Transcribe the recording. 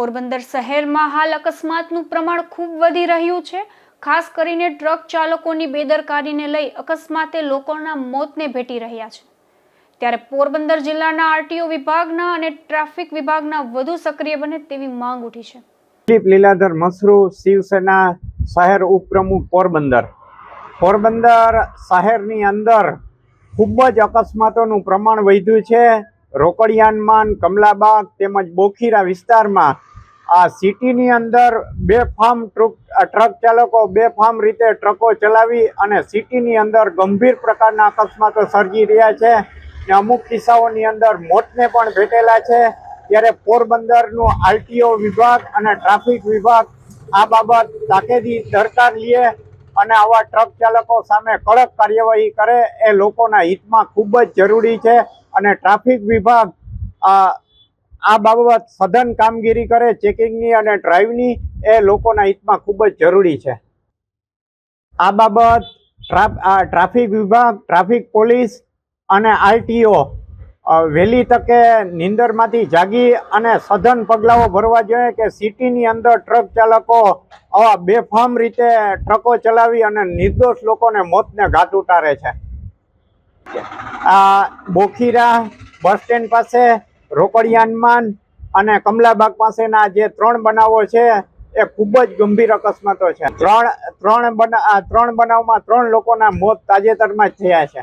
પોરબંદર શહેરમાં હાલ અકસ્માતનું પ્રમાણ ખૂબ વધી રહ્યું છે. ખાસ કરીને ટ્રક ચાલકોની બેદરકારીને લઈ અકસ્માતે લોકોના મોતને ભેટી રહ્યા છે. ત્યારે પોરબંદર જિલ્લાના આરટીઓ વિભાગના અને ટ્રાફિક વિભાગના વધુ સક્રિય બને તેવી માંગ ઉઠી છે. દિલીપ લીલાધર મસરૂ, શિવસેના શહેર ઉપપ્રમુખ પોરબંદર. પોરબંદર શહેરની અંદર ખૂબ જ અકસ્માતોનું પ્રમાણ વધ્યું છે. રોકડિયાનમાં કમલાબાગ તેમજ બોખીરા વિસ્તારમાં આ સિટીની અંદર બે ફાર્મ ટ્રક ટ્રક ચાલકો બે ફાર્મ રીતે ટ્રકો ચલાવી અને સિટીની અંદર ગંભીર પ્રકારના અકસ્માતો સર્જી રહ્યા છે. ને અમુક કિસ્સાઓની અંદર મોતને પણ ભેટેલા છે. ત્યારે પોરબંદરનું આરટીઓ વિભાગ અને ટ્રાફિક વિભાગ આ બાબત તાકેદી દરકાર લે અને આવા ટ્રક ચાલકો સામે કડક કાર્યવાહી કરે એ લોકોના હિતમાં ખૂબ જ જરૂરી છે. અને ટ્રાફિક વિભાગ આ આ બાબત સઘન કામગીરી કરે ચેકિંગની અને ડ્રાઈવની એ લોકોના હિતમાં ખૂબ જ જરૂરી છે. આ બાબત ટ્રાફિક વિભાગ, ટ્રાફિક પોલીસ અને આરટીઓ વહેલી તકે નીંદરમાંથી જાગી અને સઘન પગલાઓ ભરવા જોઈએ કે સિટીની અંદર ટ્રક ચાલકો આવા બેફામ રીતે ટ્રકો ચલાવી અને નિર્દોષ લોકોને મોતને ઘાટ ઉતારે છે. આ બોખીરા બસ સ્ટેન્ડ પાસે રોકડિયાનમાં અને કમલાબાગ પાસેના જે ત્રણ બનાવો છે, એ ખૂબ જ ગંભીર અકસ્માતો છે. ત્રણ ત્રણ બના ત્રણ બનાવમાં ત્રણ લોકોના મોત તાજેતરમાં જ થયા છે.